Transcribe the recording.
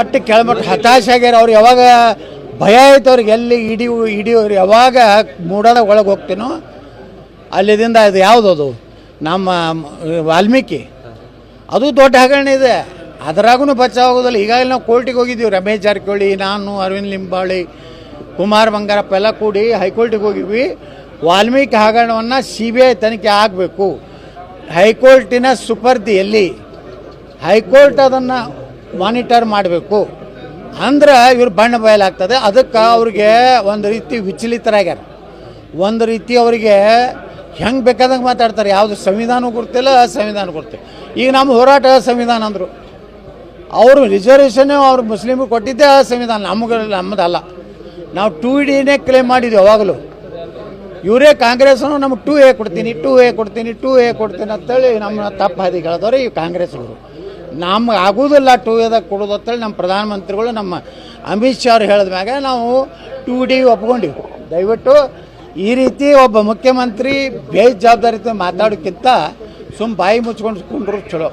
ಅಟ್ಟು ಕೆಳಮಟ್ಟ ಹತಾಶ ಆಗ್ಯಾರ. ಅವ್ರು ಯಾವಾಗ ಭಯ ಆಯ್ತು, ಅವ್ರಿಗೆ ಎಲ್ಲಿ ಇಡಿ ಹಿಡಿಯೋರು ಯಾವಾಗ ಮೂಡೋದ ಒಳಗೆ ಹೋಗ್ತೀನೋ, ಅಲ್ಲಿದಿಂದ ಅದು ಯಾವುದದು? ನಮ್ಮ ವಾಲ್ಮೀಕಿ. ಅದು ದೊಡ್ಡ ಹಗರಣ ಇದೆ. ಅದರಾಗೂ ಬಚಾವಾಗೋದಿಲ್ಲ ಈಗಾಗಲೇ ನಾವು ಕೋರ್ಟಿಗೆ ಹೋಗಿದ್ದೀವಿ. ರಮೇಶ್ ಜಾರಕಿಹೊಳಿ, ನಾನು, ಅರವಿಂದ್ ಲಿಂಬಾಳಿ, ಕುಮಾರ್ ಬಂಗಾರಪ್ಪ ಎಲ್ಲ ಕೂಡಿ ಹೈಕೋರ್ಟಿಗೆ ಹೋಗಿದ್ವಿ. ವಾಲ್ಮೀಕಿ ಹಗರಣವನ್ನು ಸಿ ಬಿ ಐ ತನಿಖೆ ಆಗಬೇಕು. ಹೈಕೋರ್ಟಿನ ಸುಪರ್ದಿಯಲ್ಲಿ ಹೈಕೋರ್ಟ್ ಅದನ್ನು ಮಾನಿಟರ್ ಮಾಡಬೇಕು. ಅಂದ್ರೆ ಇವ್ರು ಬಣ್ಣ ಬಯಲಾಗ್ತದೆ. ಅದಕ್ಕೆ ಅವ್ರಿಗೆ ಒಂದು ರೀತಿ ವಿಚಲಿತರಾಗ್ಯಾರ. ಒಂದು ರೀತಿ ಅವರಿಗೆ ಹೆಂಗೆ ಬೇಕಾದಂಗೆ ಮಾತಾಡ್ತಾರೆ. ಯಾವುದು ಸಂವಿಧಾನ ಕೊಡ್ತಿಲ್ಲ ಸಂವಿಧಾನ ಕೊಡ್ತಿಲ್ಲ. ಈಗ ನಮ್ಮ ಹೋರಾಟ ಸಂವಿಧಾನ ಅಂದರು. ಅವರು ರಿಸರ್ವೇಷನ್ ಅವ್ರು ಮುಸ್ಲಿಮ್ಗೆ ಕೊಟ್ಟಿದ್ದೇ ಸಂವಿಧಾನ. ನಮಗೆ ನಮ್ಮದಲ್ಲ ನಾವು ಟೂ ಡಿನೇ ಕ್ಲೇಮ್ ಮಾಡಿದ್ವಿ ಯಾವಾಗಲೂ ಇವರೇ ಕಾಂಗ್ರೆಸ್ನು ನಮ್ಗೆ ಟೂ ಎ ಕೊಡ್ತೀನಿ, ಟೂ ಎ ಕೊಡ್ತೀನಿ, ಟೂ ಎ ಕೊಡ್ತೀನಿ ಅಂತೇಳಿ ನಮ್ಮ ತಪ್ಪು ಹಾದಿ ಹೇಳಿದವ್ರು ಈ ಕಾಂಗ್ರೆಸ್ಗಳು ನಮ್ಗೆ ಆಗೋದಿಲ್ಲ ಟೂ ಎದಾಗ ಕೊಡೋದು ಅಂತೇಳಿ ನಮ್ಮ ಪ್ರಧಾನಮಂತ್ರಿಗಳು ನಮ್ಮ ಅಮಿತ್ ಶಾ ಅವ್ರು ಹೇಳಿದ ಮ್ಯಾಗ ನಾವು ಟೂ ಡಿ ಒಪ್ಕೊಂಡಿವಿ. ದಯವಿಟ್ಟು ಈ ರೀತಿ ಒಬ್ಬ ಮುಖ್ಯಮಂತ್ರಿ ಬೇಜವಾಬ್ದಾರಿತ ಮಾತಾಡೋಕ್ಕಿಂತ ಸುಮ್ಮ ಬಾಯಿ ಮುಚ್ಕೊಂಡು ಕುಂಡ್ರು ಚಲೋ.